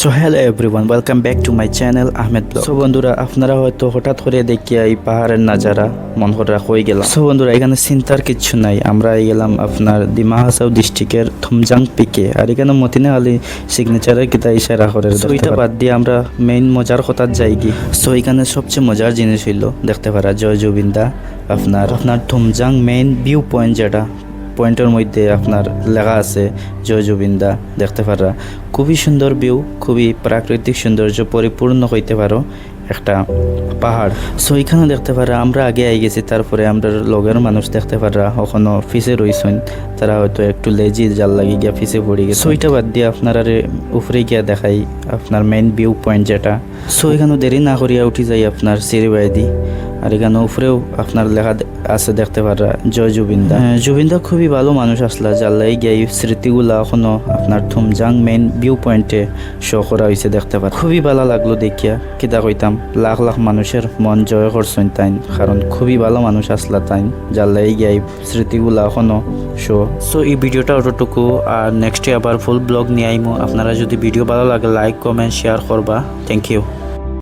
So hello everyone welcome back to my channel Ahmed so বন্ধুরা আপনারা হয়তো হঠাৎ করে দেখিয়া এই পাহাড়ের নাজারা মন করা হয়ে গেলাম। সো বন্ধুরা এখানে চিন্তার কিচ্ছু নাই। আমরা গেলাম আপনার দিমা হাসাও ডিস্ট্রিক্টের থুমজাং পিকে আর এখানে মতিনে আলী সিগনেচারের কিতা ইশারা করে এটা বাদ দিয়ে আমরা মেইন মজার কথার যাই কি সো এখানে সবচেয়ে মজার জিনিস হইল দেখতে পারা জয় জুবিন্দা আপনার আপনার থুমজাং মেইন ভিউ পয়েন্ট যেটা পয়েন্টের মধ্যে আপনার লেখা আছে, জয় জুবিন্দা, দেখতে পারা খুবই সুন্দর ভিউ খুবই প্রাকৃতিক সৌন্দর্য পরিপূর্ণ হইতে পারো একটা পাহাড়। সো এখানে দেখতে পারা আমরা আগে আই গেছি, তারপরে আমরা লগের মানুষ দেখতে পারা কখনো ফিসে রইছেন তারা হয়তো একটু লেজি জাল লাগি গিয়া ফিসে পড়ে গেছে। সো এটা বাদ দিয়ে আপনার উপরে গিয়া দেখাই আপনার মেইন ভিউ পয়েন্ট যেটা। সো এখানে দেরি না করিয়া উঠি যাই আপনার সিরিবাইদি। আর এখানে উপরেও আপনার লেখা আছে দেখতে পারা জয় জুবিন্দা। হ্যাঁ, জুবিন্দা খুবই ভালো মানুষ আসলা জাল্লাই গিয়ে স্মৃতিগুলা এখনও আপনার থুমজাং মেইন ভিউ পয়েন্টে শো করা হয়েছে দেখতে পারা খুবই ভালো লাগল দেখিয়া কিতা কইতাম লাখ লাখ মানুষের মন জয় করছেন তাইন কারণ খুবই ভালো মানুষ আসলা তাইন জাল্লাই গিয়ে স্মৃতিগুলা এখনও শো সো এই ভিডিওটা অতটুকু আর নেক্সটে আবার ফুল ব্লগ নিয়ে আইমো। আপনারা যদি ভিডিও ভালো লাগে লাইক কমেন্ট শেয়ার করবা। Thank you